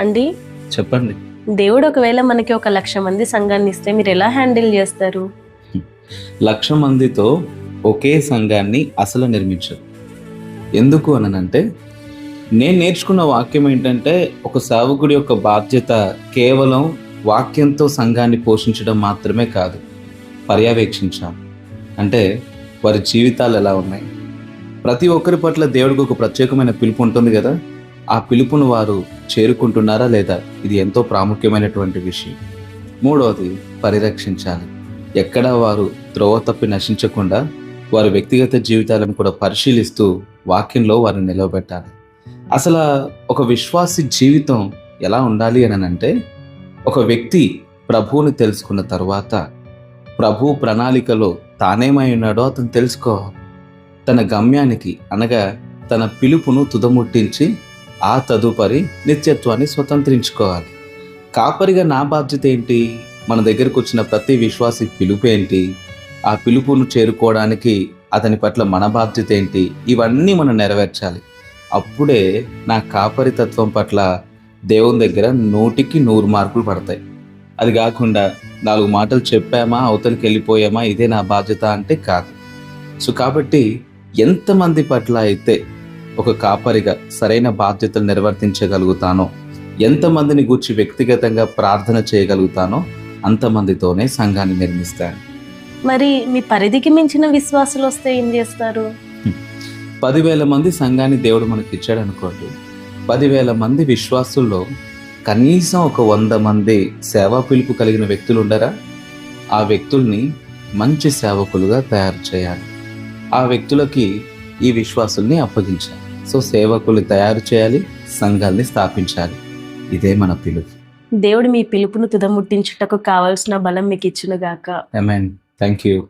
అండి? చెప్పండి. దేవుడు ఒకవేళ మనకి ఒక లక్ష మంది సంఘాన్ని ఇస్తే మీరు ఎలా హ్యాండిల్ చేస్తారు? లక్ష మందితో ఒకే సంఘాన్ని అసలు నిర్మించరు. ఎందుకు అనంటే నేను నేర్చుకున్న వాక్యం ఏంటంటే ఒక సేవకుడి యొక్క బాధ్యత కేవలం వాక్యంతో సంఘాన్ని పోషించడం మాత్రమే కాదు పర్యవేక్షించాలి అంటే వారి జీవితాలు ఎలా ఉన్నాయి? ప్రతి ఒక్కరి పట్ల దేవుడికి ఒక ప్రత్యేకమైన పిలుపు ఉంటుంది కదా? ఆ పిలుపును వారు చేరుకుంటున్నారా లేదా? ఇది ఎంతో ప్రాముఖ్యమైనటువంటి విషయం. మూడవది పరిరక్షించాలి. ఎక్కడా వారు త్రోవ తప్పి నశించకుండా వారి వ్యక్తిగత జీవితాలను కూడా పరిశీలిస్తూ వాక్యంలో వారిని నిలవబెట్టాలి. అసలు ఒక విశ్వాసి జీవితం ఎలా ఉండాలి అని అంటే ఒక వ్యక్తి ప్రభువుని తెలుసుకున్న తర్వాత ప్రభు ప్రణాళికలో తానేమై ఉన్నాడో అతను తెలుసుకోవాలి తన గమ్యానికి అనగా తన పిలుపును తుదముట్టించి ఆ తదుపరి నిత్యత్వాన్ని స్వతంత్రించుకోవాలి. కాపరిగా నా బాధ్యత ఏంటి? మన దగ్గరకు వచ్చిన ప్రతి విశ్వాసి పిలుపు ఏంటి? ఆ పిలుపును చేరుకోవడానికి అతని పట్ల మన బాధ్యత ఏంటి? ఇవన్నీ మనం నెరవేర్చాలి. అప్పుడే నా కాపరితత్వం పట్ల దేవుని దగ్గర నూటికి నూరు మార్కులు పడతాయి. అది కాకుండా నాలుగు మాటలు చెప్పామా అవతలికి వెళ్ళిపోయామా ఇదే నా బాధ్యత అంటే కాదు. సో కాబట్టి ఎంతమంది పట్ల అయితే ఒక కాపరిగా సరైన బాధ్యతలు నిర్వర్తించగలుగుతానో? ఎంతమందిని గూర్చి వ్యక్తిగతంగా ప్రార్థన చేయగలుగుతానో అంతమందితోనే సంఘాన్ని నిర్మిస్తాను. మరి మీ పరిధికి మించిన విశ్వాసులు వస్తే ఏం చేస్తారు? పదివేల మంది సంఘాన్ని దేవుడు మనకి ఇచ్చాడు అనుకోండి పదివేల మంది విశ్వాసుల్లో కనీసం ఒక వంద మంది సేవా పిలుపు కలిగిన వ్యక్తులు ఉండరా ఆ వ్యక్తుల్ని మంచి సేవకులుగా తయారు చేయాలి. ఆ వ్యక్తులకి ఈ విశ్వాసుల్ని అప్పగించాలి. సో సేవకులు తయారు చేయాలి సంఘాల్ని స్థాపించాలి. ఇదే మన పిలుపు. దేవుడు మీ పిలుపును తుదముట్టించుటకు కావలసిన బలం మీకు ఇచ్చునుగాక థ్యాంక్ యూ